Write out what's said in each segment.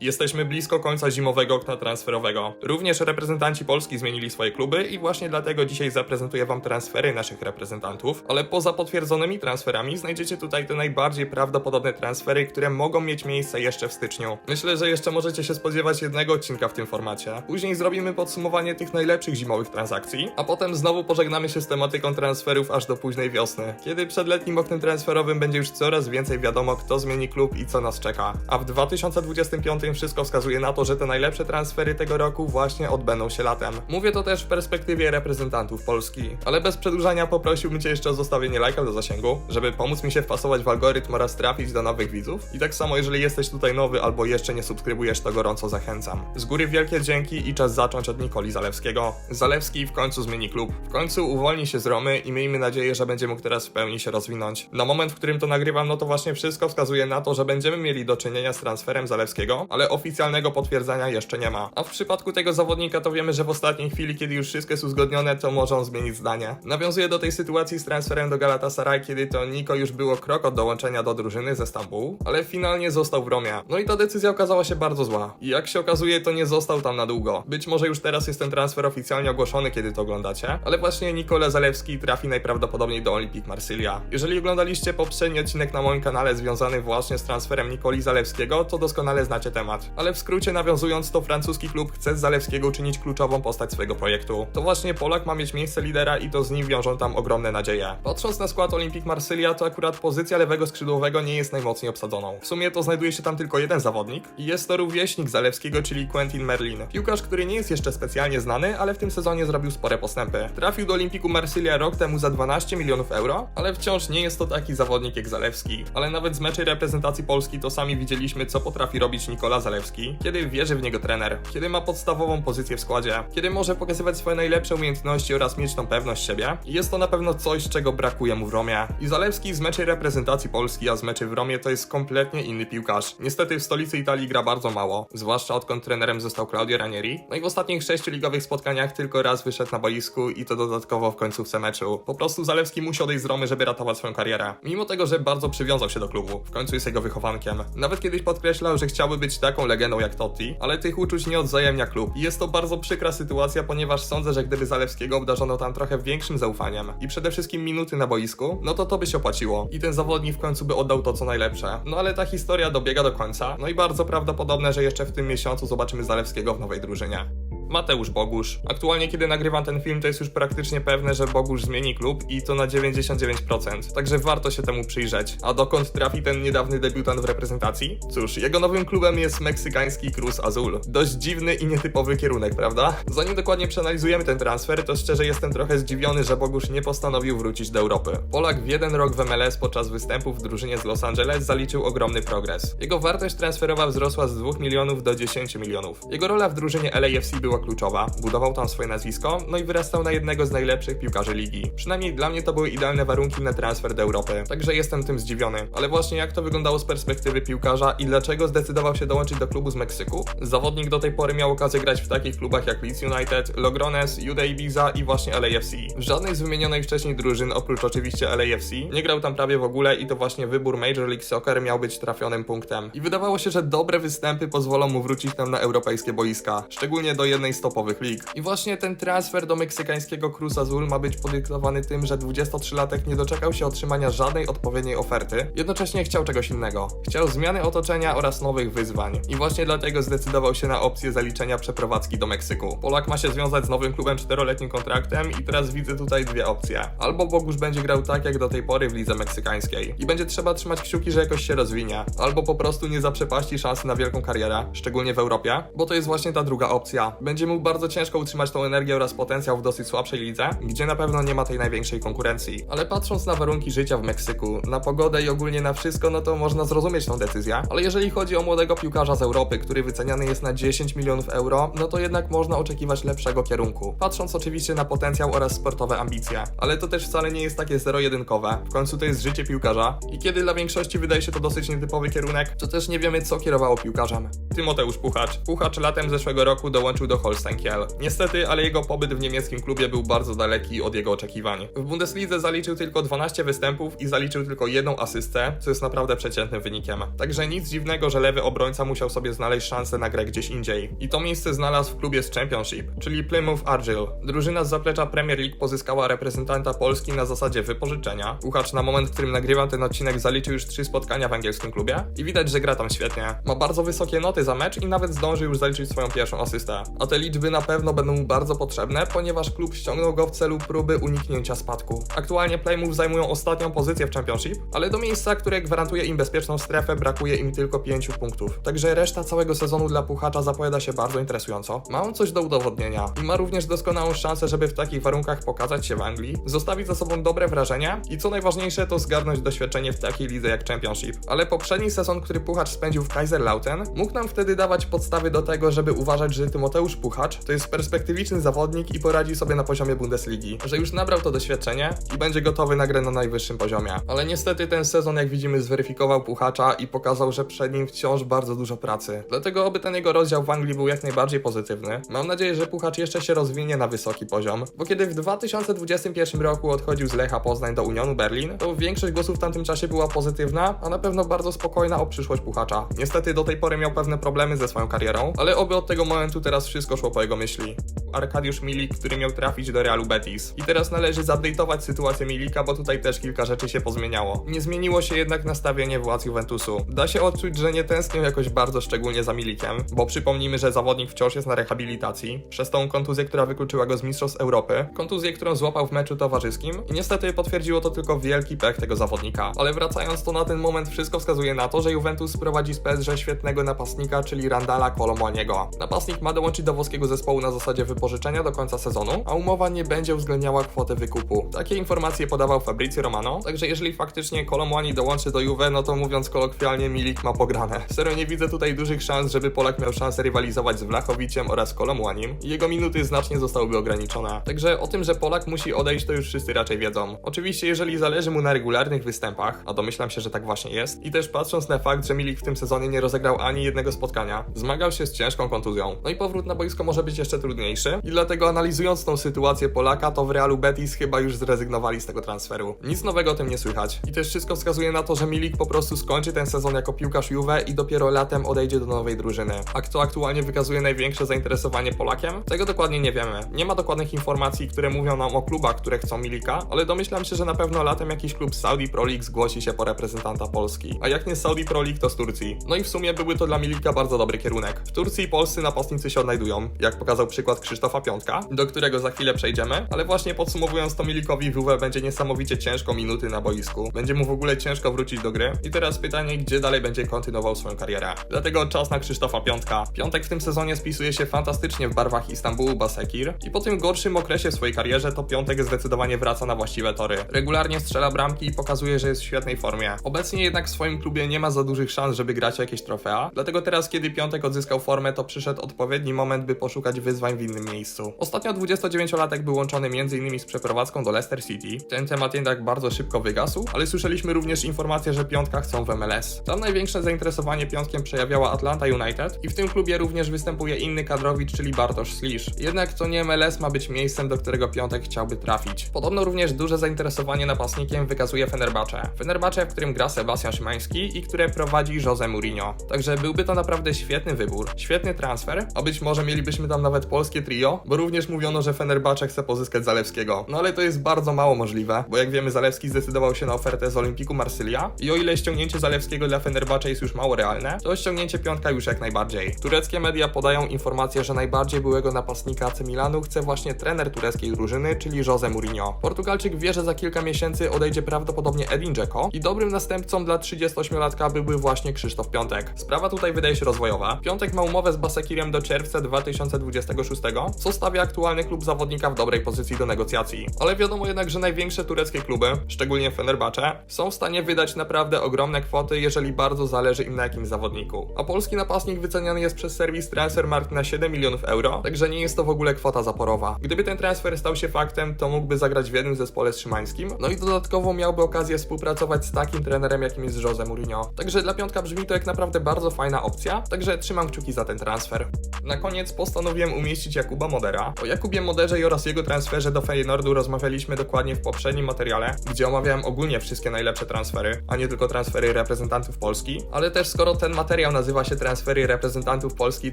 Jesteśmy blisko końca zimowego okna transferowego. Również reprezentanci Polski zmienili swoje kluby i właśnie dlatego dzisiaj zaprezentuję Wam transfery naszych reprezentantów. Ale poza potwierdzonymi transferami znajdziecie tutaj te najbardziej prawdopodobne transfery, które mogą mieć miejsce jeszcze w styczniu. Myślę, że jeszcze możecie się spodziewać jednego odcinka w tym formacie. Później zrobimy podsumowanie tych najlepszych zimowych transakcji, a potem znowu pożegnamy się z tematyką transferów aż do późnej wiosny, kiedy przed letnim oknem transferowym będzie już coraz więcej wiadomo, kto zmieni klub i co nas czeka. A w 2025 wszystko wskazuje na to, że te najlepsze transfery tego roku właśnie odbędą się latem. Mówię to też w perspektywie reprezentantów Polski. Ale bez przedłużania poprosiłbym Cię jeszcze o zostawienie lajka do zasięgu, żeby pomóc mi się wpasować w algorytm oraz trafić do nowych widzów. I tak samo, jeżeli jesteś tutaj nowy albo jeszcze nie subskrybujesz, to gorąco zachęcam. Z góry wielkie dzięki i czas zacząć od Nikoli Zalewskiego. Zalewski w końcu zmieni klub. W końcu uwolni się z Romy i miejmy nadzieję, że będzie mógł teraz w pełni się rozwinąć. Na moment, w którym to nagrywam, no to właśnie wszystko wskazuje na to, że będziemy mieli do czynienia z transferem Zalewskiego, ale oficjalnego potwierdzenia jeszcze nie ma. A w przypadku tego zawodnika to wiemy, że w ostatniej chwili, kiedy już wszystko jest uzgodnione, to może on zmienić zdanie. Nawiązuję do tej sytuacji z transferem do Galatasaray, kiedy to Niko już było krok od dołączenia do drużyny ze Stambułu, ale finalnie został w Romie. No i ta decyzja okazała się bardzo zła. I jak się okazuje, to nie został tam na długo. Być może już teraz jest ten transfer oficjalnie ogłoszony, kiedy to oglądacie, ale właśnie Nikola Zalewski trafi najprawdopodobniej do Olympique Marsylia. Jeżeli oglądaliście poprzedni odcinek na moim kanale związany właśnie z transferem Nikoli Zalewskiego, to doskonale znacie temat. Ale w skrócie nawiązując, to francuski klub chce z Zalewskiego uczynić kluczową postać swojego projektu. To właśnie Polak ma mieć miejsce lidera i to z nim wiążą tam ogromne nadzieje. Patrząc na skład Olympique Marsylia, to akurat pozycja lewego skrzydłowego nie jest najmocniej obsadzoną. W sumie to znajduje się tam tylko jeden zawodnik i jest to rówieśnik Zalewskiego, czyli Quentin Merlin. Piłkarz, który nie jest jeszcze specjalnie znany, ale w tym sezonie zrobił spore postępy. Trafił do Olimpiku Marsylia rok temu za 12 milionów euro, ale wciąż nie jest to taki zawodnik jak Zalewski. Ale nawet z meczy reprezentacji Polski to sami widzieliśmy, co potrafi robić Nikola Zalewski, kiedy wierzy w niego trener, kiedy ma podstawową pozycję w składzie, kiedy może pokazywać swoje najlepsze umiejętności oraz mieć tą pewność siebie. I jest to na pewno coś, czego brakuje mu w Romie. I Zalewski z meczy reprezentacji Polski, a z meczy w Romie to jest kompletnie inny piłkarz. Niestety w stolicy Italii gra bardzo mało, zwłaszcza odkąd trenerem został Claudio Ranieri. No i w ostatnich sześciu ligowych spotkaniach tylko raz wyszedł na boisku i to dodatkowo w końcówce meczu. Po prostu Zalewski musi odejść z Romy, żeby ratować swoją karierę. Mimo tego, że bardzo przywiązał się do klubu, w końcu jest jego wychowankiem. Nawet kiedyś podkreślał, że chciałby być taką legendą jak Totti, ale tych uczuć nie odzajemnia klub. I jest to bardzo przykra sytuacja, ponieważ sądzę, że gdyby Zalewskiego obdarzono tam trochę większym zaufaniem i przede wszystkim minuty na boisku, no to to by się opłaciło. I ten zawodnik w końcu by oddał to co najlepsze. No ale ta historia dobiega do końca, no i bardzo prawdopodobne, że jeszcze w tym miesiącu zobaczymy Zalewskiego w nowej drużynie. Mateusz Bogusz. Aktualnie, kiedy nagrywam ten film, to jest już praktycznie pewne, że Bogusz zmieni klub i to na 99%. Także warto się temu przyjrzeć. A dokąd trafi ten niedawny debiutant w reprezentacji? Cóż, jego nowym klubem jest meksykański Cruz Azul. Dość dziwny i nietypowy kierunek, prawda? Zanim dokładnie przeanalizujemy ten transfer, to szczerze jestem trochę zdziwiony, że Bogusz nie postanowił wrócić do Europy. Polak w jeden rok w MLS podczas występu w drużynie z Los Angeles zaliczył ogromny progres. Jego wartość transferowa wzrosła z 2 milionów do 10 milionów. Jego rola w drużynie LAFC była kluczowa, budował tam swoje nazwisko, no i wyrastał na jednego z najlepszych piłkarzy ligi. Przynajmniej dla mnie to były idealne warunki na transfer do Europy, także jestem tym zdziwiony. Ale właśnie jak to wyglądało z perspektywy piłkarza i dlaczego zdecydował się dołączyć do klubu z Meksyku? Zawodnik do tej pory miał okazję grać w takich klubach jak Leeds United, Logrones, Jude Ibiza i właśnie LAFC. W żadnej z wymienionych wcześniej drużyn, oprócz oczywiście LAFC, nie grał tam prawie w ogóle i to właśnie wybór Major League Soccer miał być trafionym punktem. I wydawało się, że dobre występy pozwolą mu wrócić tam na europejskie boiska, szczególnie do jednej z topowych lig. I właśnie ten transfer do meksykańskiego Cruz Azul ma być podyktowany tym, że 23-latek nie doczekał się otrzymania żadnej odpowiedniej oferty, jednocześnie chciał czegoś innego. Chciał zmiany otoczenia oraz nowych wyzwań. I właśnie dlatego zdecydował się na opcję zaliczenia przeprowadzki do Meksyku. Polak ma się związać z nowym klubem czteroletnim kontraktem i teraz widzę tutaj dwie opcje. Albo Bogusz będzie grał tak jak do tej pory w lidze meksykańskiej i będzie trzeba trzymać kciuki, że jakoś się rozwinie, albo po prostu nie zaprzepaści szansy na wielką karierę, szczególnie w Europie, bo to jest właśnie ta druga opcja. Będzie mu bardzo ciężko utrzymać tą energię oraz potencjał w dosyć słabszej lidze, gdzie na pewno nie ma tej największej konkurencji. Ale patrząc na warunki życia w Meksyku, na pogodę i ogólnie na wszystko, no to można zrozumieć tą decyzję. Ale jeżeli chodzi o młodego piłkarza z Europy, który wyceniany jest na 10 milionów euro, no to jednak można oczekiwać lepszego kierunku. Patrząc oczywiście na potencjał oraz sportowe ambicje. Ale to też wcale nie jest takie zero-jedynkowe. W końcu to jest życie piłkarza i kiedy dla większości wydaje się to dosyć nietypowy kierunek, to też nie wiemy co kierowało piłkarzem. Tymoteusz Puchacz. Puchacz latem zeszłego roku dołączył do Holstein Kiel. Niestety, ale jego pobyt w niemieckim klubie był bardzo daleki od jego oczekiwań. W Bundeslidze zaliczył tylko 12 występów i zaliczył tylko jedną asystę, co jest naprawdę przeciętnym wynikiem. Także nic dziwnego, że lewy obrońca musiał sobie znaleźć szansę na grę gdzieś indziej. I to miejsce znalazł w klubie z Championship, czyli Plymouth Argyle. Drużyna z zaplecza Premier League pozyskała reprezentanta Polski na zasadzie wypożyczenia. Puchacz na moment, w którym nagrywam ten odcinek zaliczył już 3 spotkania w angielskim klubie i widać, że gra tam świetnie. Ma bardzo wysokie noty za mecz i nawet zdążył już zaliczyć swoją pierwszą asystę. A te liczby na pewno będą mu bardzo potrzebne, ponieważ klub ściągnął go w celu próby uniknięcia spadku. Aktualnie Plymouth zajmują ostatnią pozycję w Championship, ale do miejsca, które gwarantuje im bezpieczną strefę, brakuje im tylko 5 punktów. Także reszta całego sezonu dla Puchacza zapowiada się bardzo interesująco. Ma on coś do udowodnienia i ma również doskonałą szansę, żeby w takich warunkach pokazać się w Anglii, zostawić za sobą dobre wrażenie i co najważniejsze to zgarnąć doświadczenie w takiej lidze jak Championship. Ale poprzedni sezon, który Puchacz spędził w Kaiserlautern, mógł nam wtedy dawać podstawy do tego, żeby uważać, że Tymoteusz Puchacz to jest perspektywiczny zawodnik i poradzi sobie na poziomie Bundesligi, że już nabrał to doświadczenie i będzie gotowy na grę na najwyższym poziomie. Ale niestety ten sezon, jak widzimy, zweryfikował Puchacza i pokazał, że przed nim wciąż bardzo dużo pracy. Dlatego oby ten jego rozdział w Anglii był jak najbardziej pozytywny. Mam nadzieję, że Puchacz jeszcze się rozwinie na wysoki poziom, bo kiedy w 2021 roku odchodził z Lecha Poznań do Unionu Berlin, to większość głosów w tamtym czasie była pozytywna, a na pewno bardzo spokojna o przyszłość Puchacza. Niestety do tej pory miał pewne problemy ze swoją karierą, ale oby od tego momentu teraz wszystko szło po jego myśli. Arkadiusz Milik, który miał trafić do Realu Betis. I teraz należy zupdate'ować sytuację Milika, bo tutaj też kilka rzeczy się pozmieniało. Nie zmieniło się jednak nastawienie władz Juventusu. Da się odczuć, że nie tęsknią jakoś bardzo szczególnie za Milikiem, bo przypomnijmy, że zawodnik wciąż jest na rehabilitacji, przez tą kontuzję, która wykluczyła go z Mistrzostw Europy, kontuzję, którą złapał w meczu towarzyskim i niestety potwierdziło to tylko wielki pech tego zawodnika. Ale wracając to na ten moment wszystko wskazuje na to, że Juventus prowadzi z PSG świetnego napastnika, czyli Randala Kolomoniego. Napastnik ma dołączyć do włoskiego zespołu na zasadzie wypożyczenia do końca sezonu, a umowa nie będzie uwzględniała kwotę wykupu. Takie informacje podawał Fabrizio Romano, także jeżeli faktycznie Kolomani dołączy do Juve, no to mówiąc kolokwialnie Milik ma pograne. Serio nie widzę tutaj dużych szans, żeby Polak miał szansę rywalizować z Wlachowiciem oraz Kolomłanim. Jego minuty znacznie zostałyby ograniczone. Także o tym, że Polak musi odejść, to już wszyscy raczej wiedzą. Oczywiście, jeżeli zależy mu na regularnych występach, a domyślam się, że tak właśnie jest, i też patrząc na fakt, że Milik w tym sezonie nie rozegrał ani jednego spotkania, zmagał się z ciężką kontuzją. No i powrót na boisko może być jeszcze trudniejszy, i dlatego analizując tą sytuację Polaka, to w Realu Betis chyba już zrezygnowali z tego transferu. Nic nowego o tym nie słychać. I też wszystko wskazuje na to, że Milik po prostu skończy ten sezon jako piłkarz Juve i dopiero latem odejdzie do nowej drużyny. A kto aktualnie wykazuje największe zainteresowanie Polakiem? Tego dokładnie nie wiemy. Nie ma dokładnych informacji, które mówią nam o klubach, które chcą Milika, ale domyślam się, że na pewno latem jakiś klub Saudi Pro League zgłosi się po reprezentanta Polski. A jak nie Saudi Pro League, to z Turcji. No i w sumie byłby to dla Milika bardzo dobry kierunek. W Turcji polscy napastnicy się odnajdują, jak pokazał przykład Krzysztofa Piątka, do którego za chwilę przejdziemy, ale właśnie podsumowując to Milikowi w UWE będzie niesamowicie ciężko minuty na boisku. Będzie mu w ogóle ciężko wrócić do gry. I teraz pytanie, gdzie dalej będzie kontynuował swoją karierę. Dlatego czas na Krzysztofa Piątka. Piątek w tym sezonie spisuje się fantastycznie w barwach Istanbulu Basekir i po tym gorszym okresie w swojej karierze to Piątek zdecydowanie wraca na właściwe tory. Regularnie strzela bramki i pokazuje, że jest w świetnej formie. Obecnie jednak w swoim klubie nie ma za dużych szans, żeby grać jakieś trofea, dlatego teraz kiedy Piątek odzyskał formę, to przyszedł odpowiedni moment, by poszukać wyzwań w innym miejscu. Ostatnio 29-latek był łączony m.in. z przeprowadzką do Leicester City. Ten temat jednak bardzo szybko wygasł, ale słyszeliśmy również informacje, że Piątka chcą w MLS. Tam największe zainteresowanie Piątkiem przejawiała Atlanta United i w tym klubie również występuje inny kadrowicz, czyli Bartosz Slisz. Jednak to nie MLS ma być miejscem, do którego Piątek chciałby trafić. Podobno również duże zainteresowanie napastnikiem wykazuje Fenerbahce. Fenerbahce, w którym gra Sebastian Szymański i które prowadzi Jose Mourinho. Także byłby to naprawdę świetny wybór, świetny transfer, a być może mielibyśmy tam nawet polskie trio, bo również mówiono, że Fenerbahce chce pozyskać Zalewskiego. No ale to jest bardzo mało możliwe, bo jak wiemy Zalewski zdecydował się na ofertę z Olimpiku Marsylia i o ile ściągnięcie Zalewskiego dla Fenerbahce jest już mało realne, to ściągnięcie piątka już jak najbardziej. Tureckie media podają informację, że najbardziej byłego napastnika AC Milanu chce właśnie trener tureckiej drużyny, czyli Jose Mourinho. Portugalczyk wie, że za kilka miesięcy odejdzie prawdopodobnie Edin Dzeko i dobrym następcą dla 38-latka byłby właśnie Krzysztof Piątek. Sprawa tutaj wydaje się rozwojowa. Piątek ma umowę z Basekirem do czerwca 2026, co stawia aktualny klub zawodnika w dobrej pozycji do negocjacji. Ale wiadomo jednak, że największe tureckie kluby, szczególnie Fenerbahce, są w stanie wydać naprawdę ogromne kwoty, jeżeli bardzo zależy im na jakimś zawodniku. A polski napastnik wyceniany jest przez serwis Transfermarkt na 7 milionów euro, także nie jest to w ogóle kwota zaporowa. Gdyby ten transfer stał się faktem, to mógłby zagrać w jednym zespole z Szymańskim, no i dodatkowo miałby okazję współpracować z takim trenerem, jakim jest Jose Mourinho. Także dla piątka brzmi to jak naprawdę bardzo fajna opcja, także trzymam kciuki za ten transfer. Na koniec postanowiłem umieścić Jakuba Modera. O Jakubie Moderze i oraz jego transferze do Feyenoordu rozmawialiśmy dokładnie w poprzednim materiale, gdzie omawiałem ogólnie wszystkie najlepsze transfery, a nie tylko transfery reprezentantów Polski. Ale też skoro ten materiał nazywa się transfery reprezentantów Polski,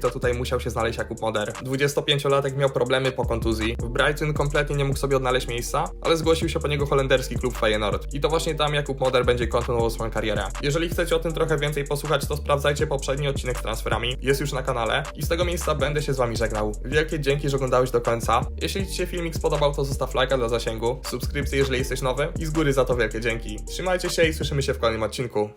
to tutaj musiał się znaleźć Jakub Moder. 25-latek miał problemy po kontuzji. W Brighton kompletnie nie mógł sobie odnaleźć miejsca, ale zgłosił się po niego holenderski klub Feyenoord. I to właśnie tam Jakub Moder będzie kontynuował swoją karierę. Jeżeli chcecie o tym trochę więcej posłuchać, to sprawdzajcie poprzedni odcinek z transferami. Jest już na kanale i z tego miejsca będę się z wami żegnał. Wielkie dzięki, że oglądałeś do końca. Jeśli Ci się filmik spodobał, to zostaw lajka dla zasięgu, subskrypcję, jeżeli jesteś nowy i z góry za to wielkie dzięki. Trzymajcie się i słyszymy się w kolejnym odcinku.